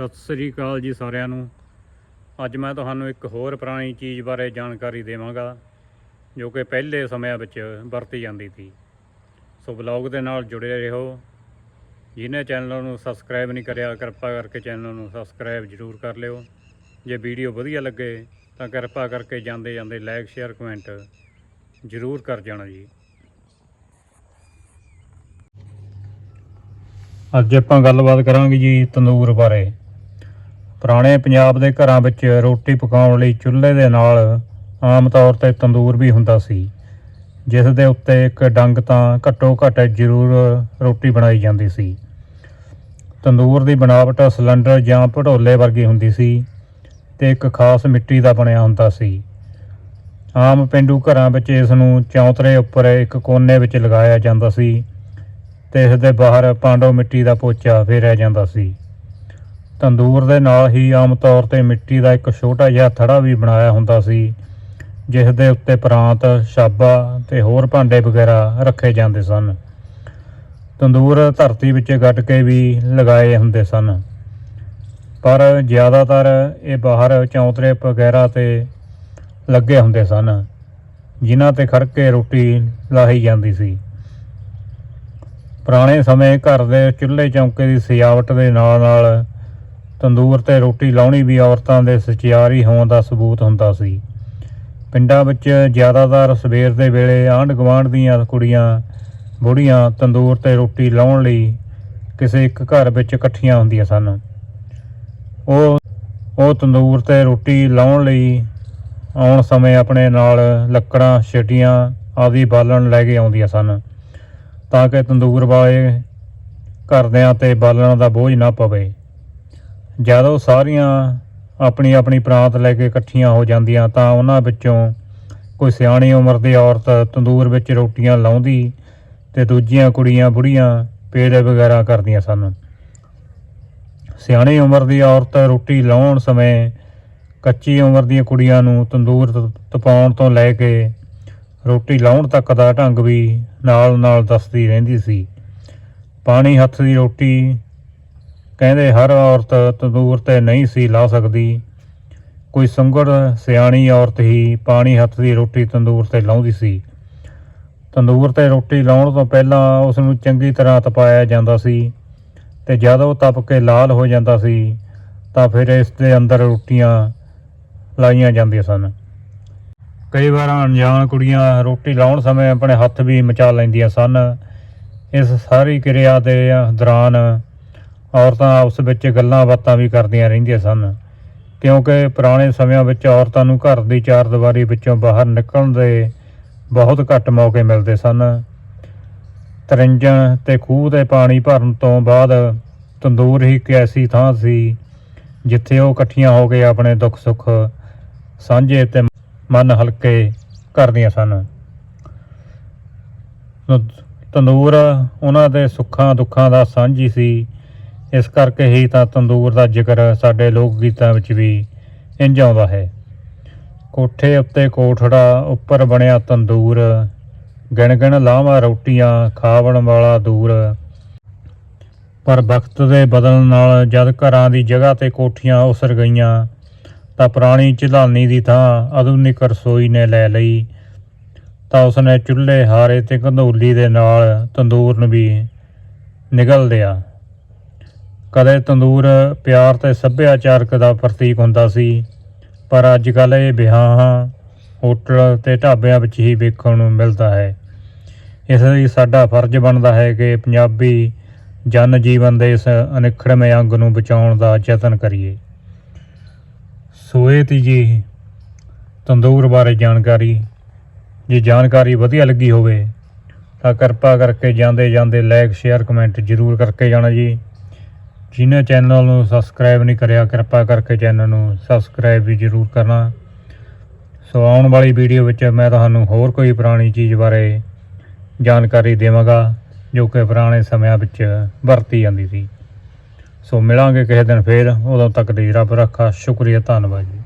ਸਤਿ ਸ੍ਰੀ ਅਕਾਲ ਜੀ ਸਾਰਿਆਂ ਨੂੰ। ਅੱਜ ਮੈਂ ਤੁਹਾਨੂੰ ਇੱਕ ਹੋਰ ਪੁਰਾਣੀ ਚੀਜ਼ ਬਾਰੇ ਜਾਣਕਾਰੀ ਦੇਵਾਂਗਾ, ਜੋ ਕਿ ਪਹਿਲੇ ਸਮਿਆਂ ਵਿੱਚ ਵਰਤੀ ਜਾਂਦੀ ਸੀ। ਸੋ ਬਲੌਗ ਦੇ ਨਾਲ ਜੁੜੇ ਰਹੋ। ਜਿਹਨੇ ਚੈਨਲ ਨੂੰ ਸਬਸਕ੍ਰਾਈਬ ਨਹੀਂ ਕਰਿਆ, ਕਿਰਪਾ ਕਰਕੇ ਚੈਨਲ ਨੂੰ ਸਬਸਕ੍ਰਾਈਬ ਜ਼ਰੂਰ ਕਰ ਲਿਓ। ਜੇ ਵੀਡੀਓ ਵਧੀਆ ਲੱਗੇ, ਤਾਂ ਕਿਰਪਾ ਕਰਕੇ ਜਾਂਦੇ ਜਾਂਦੇ ਲਾਈਕ, ਸ਼ੇਅਰ, ਕਮੈਂਟ ਜ਼ਰੂਰ ਕਰ ਜਾਣਾ ਜੀ। ਅੱਜ ਆਪਾਂ ਗੱਲਬਾਤ ਕਰਾਂਗੇ ਜੀ ਤੰਦੂਰ ਬਾਰੇ। ਪੁਰਾਣੇ ਪੰਜਾਬ ਦੇ ਘਰਾਂ ਵਿੱਚ ਰੋਟੀ ਪਕਾਉਣ ਲਈ ਚੁੱਲ੍ਹੇ ਦੇ ਨਾਲ ਆਮ ਤੌਰ ਤੇ ਤੰਦੂਰ ਵੀ ਹੁੰਦਾ ਸੀ, ਜਿਸ ਦੇ ਉੱਤੇ ਇੱਕ ਡੰਗ ਤਾਂ ਘੱਟੋ ਘੱਟ ਜ਼ਰੂਰ ਰੋਟੀ ਬਣਾਈ ਜਾਂਦੀ ਸੀ। ਤੰਦੂਰ ਦੀ ਬਣਾਵਟ ਸਿਲੰਡਰ ਜਾਂ ਭਟੋਲੇ ਵਰਗੀ ਹੁੰਦੀ ਸੀ ਤੇ ਇੱਕ ਖਾਸ ਮਿੱਟੀ ਦਾ ਬਣਿਆ ਹੁੰਦਾ ਸੀ। ਆਮ ਪਿੰਡੂ ਘਰਾਂ ਵਿੱਚ ਇਸ ਨੂੰ ਚੌਂਤਰੇ ਉੱਪਰ ਇੱਕ ਕੋਨੇ ਵਿੱਚ ਲਗਾਇਆ ਜਾਂਦਾ ਸੀ ਤੇ ਇਸ ਦੇ ਬਾਹਰ ਪਾਂਡੋ ਮਿੱਟੀ ਦਾ ਪੋਚਾ ਫੇਰਿਆ ਜਾਂਦਾ ਸੀ। ਤੰਦੂਰ ਦੇ ਨਾਲ ਹੀ ਆਮ ਤੌਰ ਤੇ ਮਿੱਟੀ ਦਾ ਇੱਕ ਛੋਟਾ ਜਿਹਾ ਥੜਾ ਵੀ ਬਣਾਇਆ ਹੁੰਦਾ ਸੀ, ਜਿਸ ਦੇ ਉੱਤੇ ਪ੍ਰਾਂਤ ਛਾਬਾ ਤੇ ਹੋਰ ਭਾਂਡੇ ਵਗੈਰਾ ਰੱਖੇ ਜਾਂਦੇ ਸਨ। ਤੰਦੂਰ ਧਰਤੀ ਵਿੱਚ ਗੱਡ ਕੇ ਵੀ ਲਗਾਏ ਹੁੰਦੇ ਸਨ। ਪਰ ਜ਼ਿਆਦਾਤਰ ਇਹ ਬਾਹਰ ਚੌਂਤਰੇ ਵਗੈਰਾ ਤੇ ਲੱਗੇ ਹੁੰਦੇ ਸਨ, ਜਿਨ੍ਹਾਂ ਤੇ ਖੜ ਕੇ ਰੋਟੀ ਲਾਹੀ ਜਾਂਦੀ ਸੀ। ਪੁਰਾਣੇ ਸਮੇਂ ਘਰ ਦੇ ਚੁੱਲ੍ਹੇ ਚੌਂਕੇ ਦੀ ਸਜਾਵਟ ਦੇ ਨਾਲ ਨਾਲ ਤੰਦੂਰ ਤੇ ਰੋਟੀ ਲਾਉਣੀ ਵੀ ਔਰਤਾਂ ਦੇ ਸਚਿਆਰੀ ਹੋਣ ਦਾ ਸਬੂਤ ਹੁੰਦਾ ਸੀ। ਪਿੰਡਾਂ ਵਿੱਚ ਜ਼ਿਆਦਾਤਰ ਸਵੇਰ ਦੇ ਵੇਲੇ ਆਂਢ ਗੁਆਂਢ ਦੀਆਂ ਕੁੜੀਆਂ, ਬੁੜੀਆਂ ਤੰਦੂਰ ਤੇ ਰੋਟੀ ਲਾਉਣ ਲਈ ਕਿਸੇ ਇੱਕ ਘਰ ਵਿੱਚ ਇਕੱਠੀਆਂ ਹੁੰਦੀਆਂ ਸਨ। ਉਹ ਉਹ ਤੰਦੂਰ ਤੇ ਰੋਟੀ ਲਾਉਣ ਲਈ ਆਉਣ ਸਮੇਂ ਆਪਣੇ ਨਾਲ ਲੱਕੜਾਂ, ਛਟੀਆਂ ਆਦਿ ਬਾਲਣ ਲੈ ਕੇ ਆਉਂਦੀਆਂ ਸਨ, ਤਾਂ ਕਿ ਤੰਦੂਰ ਵਾਲੇ ਘਰਦਿਆਂ ਤੇ ਬਾਲਣ ਦਾ ਬੋਝ ਨਾ ਪਵੇ। ਜਦੋਂ ਸਾਰੀਆਂ ਆਪਣੀ ਆਪਣੀ ਪ੍ਰਾਂਤ ਲੈ ਕੇ ਇਕੱਠੀਆਂ ਹੋ ਜਾਂਦੀਆਂ ਤਾਂ ਉਹਨਾਂ ਵਿੱਚੋਂ ਕੋਈ ਸਿਆਣੀ ਉਮਰ ਦੀ ਔਰਤ ਤੰਦੂਰ ਵਿੱਚ ਰੋਟੀਆਂ ਲਾਉਂਦੀ ਤੇ ਦੂਜੀਆਂ ਕੁੜੀਆਂ ਬੁੜੀਆਂ ਪੇੜ ਵਗੈਰਾ ਕਰਦੀਆਂ ਸਨ। ਸਿਆਣੀ ਉਮਰ ਦੀ ਔਰਤ ਰੋਟੀ ਲਾਉਣ ਸਮੇਂ ਕੱਚੀ ਉਮਰ ਦੀਆਂ ਕੁੜੀਆਂ ਨੂੰ ਤੰਦੂਰ ਤਪਾਉਣ ਤੋਂ ਲੈ ਕੇ ਰੋਟੀ ਲਾਉਣ ਤੱਕ ਦਾ ਢੰਗ ਵੀ ਨਾਲ ਨਾਲ ਦੱਸਦੀ ਰਹਿੰਦੀ ਸੀ। ਪਾਣੀ ਹੱਥ ਦੀ ਰੋਟੀ ਕਹਿੰਦੇ ਹਰ ਔਰਤ ਤੰਦੂਰ ਤੇ ਨਹੀਂ ਸੀ ਲਾ ਸਕਦੀ। ਕੋਈ ਸੰਗੜ, ਸਿਆਣੀ ਔਰਤ ਹੀ ਪਾਣੀ ਹੱਥ ਦੀ ਰੋਟੀ ਤੰਦੂਰ ਤੇ ਲਾਉਂਦੀ ਸੀ। ਤੰਦੂਰ ਤੇ ਰੋਟੀ ਲਾਉਣ ਤੋਂ ਪਹਿਲਾਂ ਉਸ ਨੂੰ ਚੰਗੀ ਤਰ੍ਹਾਂ ਤਪਾਇਆ ਜਾਂਦਾ ਸੀ ਤੇ ਜਦ ਉਹ ਤਪ ਕੇ ਲਾਲ ਹੋ ਜਾਂਦਾ ਸੀ, ਤਾਂ ਫਿਰ ਇਸ ਦੇ ਅੰਦਰ ਰੋਟੀਆਂ ਲਾਈਆਂ ਜਾਂਦੀਆਂ ਸਨ। ਕਈ ਵਾਰ ਅਣਜਾਣ ਕੁੜੀਆਂ ਰੋਟੀ ਲਾਉਣ ਸਮੇਂ ਆਪਣੇ ਹੱਥ ਵੀ ਮਚਾ ਲੈਂਦੀਆਂ ਸਨ। ਇਸ ਸਾਰੀ ਕਿਰਿਆ ਦੇ ਦੌਰਾਨ ਔਰਤਾਂ ਆਪਸ ਵਿੱਚ ਗੱਲਾਂ ਬਾਤਾਂ ਵੀ ਕਰਦੀਆਂ ਰਹਿੰਦੀਆਂ ਸਨ। ਕਿਉਂਕਿ ਪੁਰਾਣੇ ਸਮਿਆਂ ਵਿੱਚ ਔਰਤਾਂ ਨੂੰ ਘਰ ਦੀ ਚਾਰ ਦੀਵਾਰੀ ਵਿੱਚੋਂ ਬਾਹਰ ਨਿਕਲਣ ਦੇ ਬਹੁਤ ਘੱਟ ਮੌਕੇ ਮਿਲਦੇ ਸਨ। ਤਰੰਜਣ ਤੇ ਖੂਹ ਦੇ ਪਾਣੀ ਭਰਨ ਤੋਂ ਬਾਅਦ ਤੰਦੂਰ ਹੀ ਇੱਕ ਐਸੀ ਥਾਂ ਸੀ ਜਿੱਥੇ ਉਹ ਇਕੱਠੀਆਂ ਹੋ ਕੇ ਆਪਣੇ ਦੁੱਖ ਸੁੱਖ ਸਾਂਝੇ ਤੇ ਮਨ ਹਲਕੇ ਕਰਦੀਆਂ ਸਨ। ਤੰਦੂਰ ਉਹਨਾਂ ਦੇ ਸੁੱਖਾਂ ਦੁੱਖਾਂ ਦਾ ਸਾਂਝੀ ਸੀ ਇਸ ਕਰਕੇ ਹੀ ਤਾਂ ਤੰਦੂਰ ਦਾ ਜ਼ਿਕਰ ਸਾਡੇ ਲੋਕ ਗੀਤਾਂ ਵਿੱਚ ਵੀ ਇੰਝ ਆਉਂਦਾ ਹੈ। ਕੋਠੇ ਉੱਤੇ ਕੋਠੜਾ, ਉੱਪਰ ਬਣਿਆ ਤੰਦੂਰ ਗਿਣ ਗਿਣ ਲਾਵਾਂ ਰੋਟੀਆਂ, ਖਾਵਣ ਵਾਲਾ ਦੂਰ। ਪਰ ਵਕਤ ਦੇ ਬਦਲਣ ਨਾਲ ਜਦ ਘਰਾਂ ਦੀ ਜਗ੍ਹਾ ਤੇ ਕੋਠੀਆਂ ਉਸਰ ਗਈਆਂ, ਤਾਂ ਪੁਰਾਣੀ ਝਲਾਨੀ ਦੀ ਥਾਂ ਆਧੁਨਿਕ ਰਸੋਈ ਨੇ ਲੈ ਲਈ। ਤਾਂ ਉਸਨੇ ਚੁੱਲ੍ਹੇ ਹਾਰੇ ਤੇ ਕੰਧੋਲੀ ਦੇ ਨਾਲ ਤੰਦੂਰ ਨੂੰ ਵੀ ਨਿਗਲ ਲਿਆ ਕਦੇ ਤੰਦੂਰ ਪਿਆਰ ਤੇ ਸੱਭਿਆਚਾਰਕ ਦਾ ਪ੍ਰਤੀਕ ਹੁੰਦਾ ਸੀ, ਪਰ ਅੱਜ ਕੱਲ੍ਹ ਇਹ ਵਿਆਹਾਂ, ਹੋਟਲ ਤੇ ਢਾਬਿਆਂ ਵਿੱਚ ਹੀ ਵੇਖਣ ਨੂੰ ਮਿਲਦਾ ਹੈ। ਇਸ ਲਈ ਸਾਡਾ ਫਰਜ਼ ਬਣਦਾ ਹੈ ਕਿ ਪੰਜਾਬੀ ਜਨ ਜੀਵਨ ਦੇ ਇਸ ਅਨਿਖੜਵੇਂ ਅੰਗ ਨੂੰ ਬਚਾਉਣ ਦਾ ਯਤਨ ਕਰੀਏ। ਸੋਏ ਤੀ ਜੀ ਤੰਦੂਰ ਬਾਰੇ ਜਾਣਕਾਰੀ। ਜੇ ਜਾਣਕਾਰੀ ਵਧੀਆ ਲੱਗੀ ਹੋਵੇ, ਤਾਂ ਕਿਰਪਾ ਕਰਕੇ ਜਾਂਦੇ ਜਾਂਦੇ ਲਾਈਕ ਸ਼ੇਅਰ ਕਮੈਂਟ ਜ਼ਰੂਰ ਕਰਕੇ ਜਾਣਾ ਜੀ। ਜਿਹਨੇ ਚੈਨਲ ਨੂੰ ਸਬਸਕ੍ਰਾਈਬ ਨਹੀਂ ਕਰਿਆ, ਕਿਰਪਾ ਕਰਕੇ ਚੈਨਲ ਨੂੰ ਸਬਸਕ੍ਰਾਈਬ ਵੀ ਜ਼ਰੂਰ ਕਰਨਾ। ਸੋ ਆਉਣ ਵਾਲੀ ਵੀਡੀਓ ਵਿੱਚ ਮੈਂ ਤੁਹਾਨੂੰ ਹੋਰ ਕੋਈ ਪੁਰਾਣੀ ਚੀਜ਼ ਬਾਰੇ ਜਾਣਕਾਰੀ ਦੇਵਾਂਗਾ, ਜੋ ਕਿ ਪੁਰਾਣੇ ਸਮਿਆਂ ਵਿੱਚ ਵਰਤੀ ਜਾਂਦੀ ਸੀ। ਸੋ ਮਿਲਾਂਗੇ ਕਿਸੇ ਦਿਨ ਫੇਰ। ਉਦੋਂ ਤੱਕ ਦੀ ਰੱਬ ਰੱਖਾ ਸ਼ੁਕਰੀਆ, ਧੰਨਵਾਦ ਜੀ।